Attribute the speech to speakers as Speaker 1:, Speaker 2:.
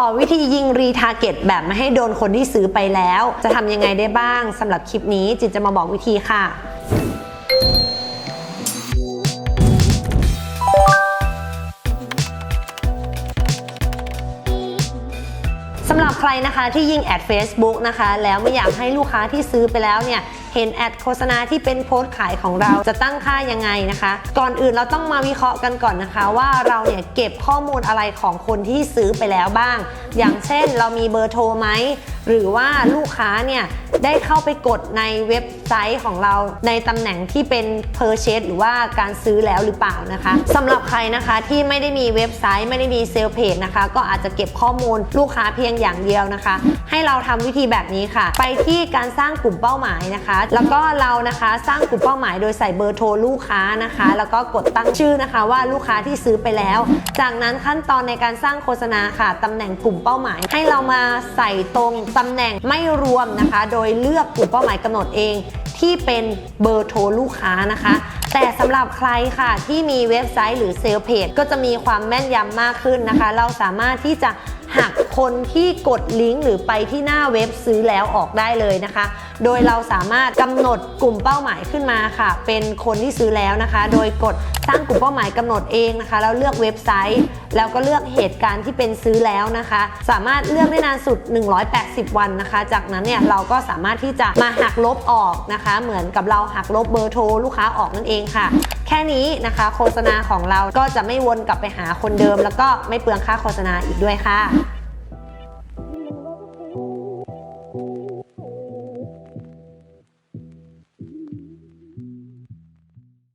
Speaker 1: ขอวิธียิงรีทาร์เก็ตแบบไม่ให้โดนคนที่ซื้อไปแล้ว จะทำยังไงได้บ้างสำหรับคลิปนี้จินจะมาบอกวิธีค่ะ สำหรับใครนะคะที่ยิงแอด Facebook นะคะ แล้วไม่อยากให้ลูกค้าที่ซื้อไปแล้วเนี่ยเห็นแอดโฆษณาที่เป็นโพสต์ขายของเราจะตั้งค่ายังไงนะคะ ก่อนอื่นเราต้องมาวิเคราะห์กันก่อนนะคะ ว่าเราเนี่ยเก็บข้อมูลอะไรของคนที่ซื้อไปแล้วบ้าง อย่างเช่น เรามีเบอร์โทรไหมหรือว่าลูกค้าเนี่ย ได้เข้าไปกดในเว็บไซต์ของเราในตำแหน่งที่เป็น purchase หรือว่าการซื้อแล้วหรือเปล่านะคะสำหรับใครนะคะที่ไม่ได้มีเว็บไซต์ไม่ได้มีเซลเพจนะคะ ก็อาจจะเก็บข้อมูลลูกค้าเพียงอย่างเดียวนะคะ ให้เราทำวิธีแบบนี้ค่ะ ไปที่การสร้างกลุ่มเป้าหมายนะคะ แล้วก็เรานะคะสร้างกลุ่มเป้าหมายโดยใส่เบอร์โทรลูกค้านะคะ แล้วก็กดตั้งชื่อนะคะ ว่าลูกค้าที่ซื้อไปแล้ว จากนั้นขั้นตอนในการสร้างโฆษณาค่ะตำแหน่งกลุ่มเป้าหมาย ให้เรามาใส่ตรงตำแหน่งไม่รวมนะคะ โดยเลือกกลุ่มเป้าหมายกำหนดเอง ที่เป็นเบอร์โทรลูกค้านะคะ แต่สำหรับใครค่ะที่มีเว็บไซต์หรือเซลล์เพจก็จะมีความแม่นยำมากขึ้นนะคะ เราสามารถที่จะหัก คนที่กดลิงก์หรือไปที่หน้าเว็บซื้อแล้วออกได้เลยนะคะ โดยเราสามารถกำหนดกลุ่มเป้าหมายขึ้นมาค่ะ เป็นคนที่ซื้อแล้วนะคะ โดยกดสร้างกลุ่มเป้าหมายกำหนดเองนะคะแล้วเลือกเว็บไซต์ แล้วก็เลือกเหตุการณ์ที่เป็นซื้อแล้วนะคะ สามารถเลือกได้นานสุด 180 วันนะคะ จากนั้นเนี่ยเราก็สามารถที่จะมาหักลบออกนะคะ เหมือนกับเราหักลบเบอร์โทรลูกค้าออกนั่นเองค่ะ แค่นี้นะคะโฆษณาของเราก็จะไม่วนกลับไปหาคนเดิม แล้วก็ไม่เปลืองค่าโฆษณาอีกด้วยค่ะ